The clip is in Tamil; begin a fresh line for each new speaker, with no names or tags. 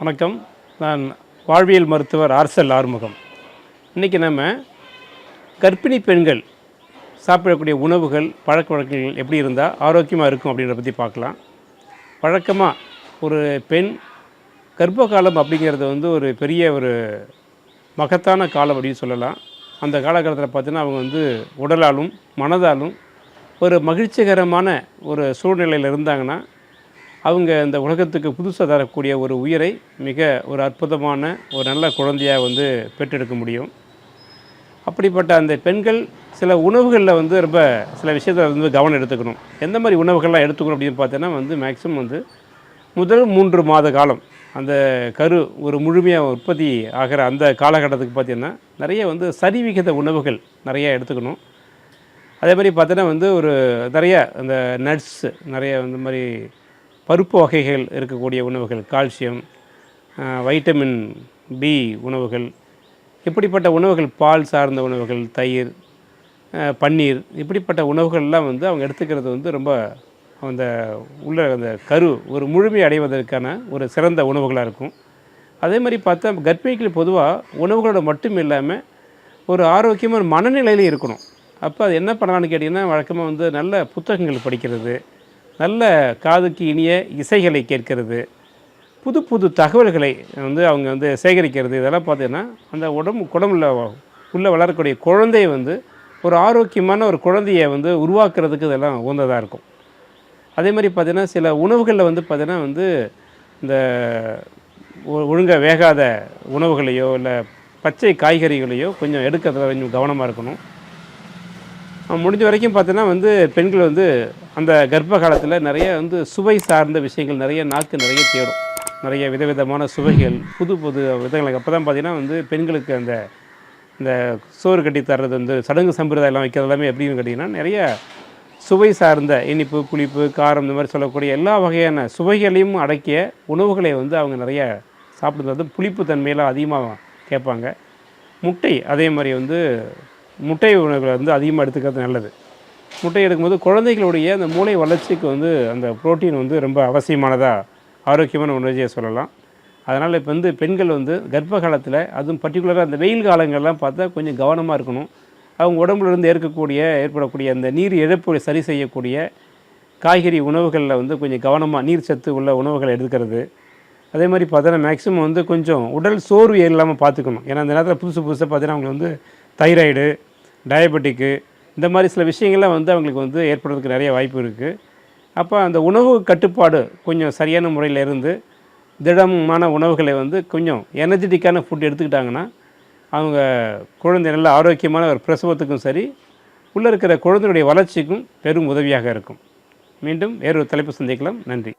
வணக்கம். நான் வாழ்வியல் மருத்துவர் ஆர்சல் ஆறுமுகம். இன்றைக்கி நம்ம கர்ப்பிணி பெண்கள் சாப்பிடக்கூடிய உணவுகள் பழக்க வழக்கங்கள் எப்படி இருந்தால் ஆரோக்கியமாக இருக்கும் அப்படின்றத பற்றி பார்க்கலாம். வழக்கமாக ஒரு பெண் கர்ப்ப காலம் அப்படிங்கிறது வந்து ஒரு பெரிய ஒரு மகத்தான காலம் அப்படின்னு சொல்லலாம். அந்த காலகட்டத்தில் பார்த்தீங்கன்னா அவங்க வந்து உடலாலும் மனதாலும் ஒரு மகிழ்ச்சிகரமான ஒரு சூழ்நிலையில் இருந்தாங்கன்னா அவங்க இந்த உலகத்துக்கு புதுசாக தரக்கூடிய ஒரு உயிரை மிக ஒரு அற்புதமான ஒரு நல்ல குழந்தையாக வந்து பெற்றெடுக்க முடியும். அப்படிப்பட்ட அந்த பெண்கள் சில உணவுகளில் வந்து ரொம்ப சில விஷயத்தில் வந்து கவனம் எடுத்துக்கணும். எந்த மாதிரி உணவுகள்லாம் எடுத்துக்கணும் அப்படின்னு பார்த்தீங்கன்னா வந்து மேக்ஸிமம் வந்து முதல் மூன்று மாத காலம் அந்த கரு ஒரு முழுமையாக உற்பத்தி ஆகிற அந்த காலகட்டத்துக்கு பார்த்தீங்கன்னா நிறைய வந்து சரிவிகித உணவுகள் நிறைய எடுத்துக்கணும். அதே மாதிரி பார்த்தீங்கன்னா வந்து ஒரு நிறைய அந்த நட்ஸு நிறைய இந்த மாதிரி பருப்பு வகைகள் இருக்கக்கூடிய உணவுகள் கால்சியம் வைட்டமின் பி உணவுகள் இப்படிப்பட்ட உணவுகள் பால் சார்ந்த உணவுகள் தயிர் பன்னீர் இப்படிப்பட்ட உணவுகள்லாம் வந்து அவங்க எடுத்துக்கிறது வந்து ரொம்ப அந்த உள்ள அந்த கரு ஒரு முழுமை அடைவதற்கான ஒரு சிறந்த உணவுகளாக இருக்கும். அதே மாதிரி பார்த்தா கர்ப்பிணிகள் பொதுவாக உணவுகளோட மட்டும் இல்லாமல் ஒரு ஆரோக்கியமான மனநிலையில் இருக்கணும். அப்போ அது என்ன பண்ணலான்னு கேட்டிங்கன்னா வழக்கமாக வந்து நல்ல புத்தகங்கள் படிக்கிறது நல்ல காதுக்கு இனிய இசைகளை கேட்கிறது. புது புது தகவல்களை வந்து அவங்க வந்து சேகரிக்கிறது. இதெல்லாம் பார்த்தீங்கன்னா அந்த உடம்பு குடம்புல உள்ளே வளரக்கூடிய குழந்தைய வந்து ஒரு ஆரோக்கியமான ஒரு குழந்தையை வந்து உருவாக்குறதுக்கு இதெல்லாம் உகந்ததாக இருக்கும். அதே மாதிரி பார்த்தீங்கன்னா சில உணவுகளில் வந்து பார்த்திங்கன்னா வந்து இந்த ஒழுங்காக வேகாத உணவுகளையோ இல்லை பச்சை காய்கறிகளையோ கொஞ்சம் எடுக்கிறதுல கொஞ்சம் கவனமாக இருக்கணும். முடிஞ்ச வரைக்கும் பார்த்தீங்கன்னா வந்து பெண்கள் வந்து அந்த கர்ப்ப காலத்தில் நிறைய வந்து சுவை சார்ந்த விஷயங்கள் நிறைய நாக்கு நிறைய தேடும். நிறைய விதவிதமான சுவைகள் புது புது விதங்களுக்கு அப்போ தான் பார்த்தீங்கன்னா வந்து பெண்களுக்கு அந்த இந்த சோறு கட்டி தர்றது வந்து சடங்கு சம்பிரதாயம்லாம் வைக்கிறது எல்லாமே எப்படின்னு கேட்டிங்கன்னா நிறைய சுவை சார்ந்த இனிப்பு புளிப்பு காரம் இந்த மாதிரி சொல்லக்கூடிய எல்லா வகையான சுவைகளையும் அடக்கிய உணவுகளை வந்து அவங்க நிறைய சாப்பிடுறது. புளிப்பு தன்மையெல்லாம் அதிகமாக கேட்பாங்க. முட்டை அதே மாதிரி வந்து முட்டை உணவுகளை வந்து அதிகமாக எடுத்துக்கிறது நல்லது. முட்டை எடுக்கும்போது குழந்தைகளுடைய அந்த மூளை வளர்ச்சிக்கு வந்து அந்த புரோட்டீன் வந்து ரொம்ப அவசியமானதாக ஆரோக்கியமான உணர்ச்சியை சொல்லலாம். அதனால் இப்போ வந்து பெண்கள் வந்து கர்ப்ப காலத்தில் அதுவும் பர்டிகுலராக அந்த வெயில் காலங்கள்லாம் பார்த்தா கொஞ்சம் கவனமாக இருக்கணும். அவங்க உடம்புலேருந்து ஏற்கக்கூடிய ஏற்படக்கூடிய அந்த நீர் இழப்பு சரி செய்யக்கூடிய காய்கறி உணவுகளில் வந்து கொஞ்சம் கவனமாக நீர் சத்து உள்ள உணவுகளை எடுக்கிறது அதே மாதிரி பார்த்தோன்னா மேக்ஸிமம் வந்து கொஞ்சம் உடல் சோர்வு இல்லாமல் பார்த்துக்கணும். ஏன்னா அந்த நேரத்தில் புதுசு புதுசாக பார்த்தீங்கன்னா அவங்களுக்கு வந்து தைராய்டு டயபெட்டிக்கு இந்த மாதிரி சில விஷயங்கள்லாம் வந்து அவங்களுக்கு வந்து ஏற்படுறதுக்கு நிறைய வாய்ப்பு இருக்குது அப்போ அந்த உணவு கட்டுப்பாடு கொஞ்சம் சரியான முறையில் இருந்து திடமான உணவுகளை வந்து கொஞ்சம் எனர்ஜெட்டிக்கான ஃபுட் எடுத்துக்கிட்டாங்கன்னா அவங்க குழந்தை நல்ல ஆரோக்கியமான ஒரு பிரசவத்துக்கும் சரி உள்ளே இருக்கிற குழந்தையுடைய வளர்ச்சிக்கும் பெரும் உதவியாக இருக்கும். மீண்டும் வேறொரு தலைப்பு சந்திக்கலாம். நன்றி.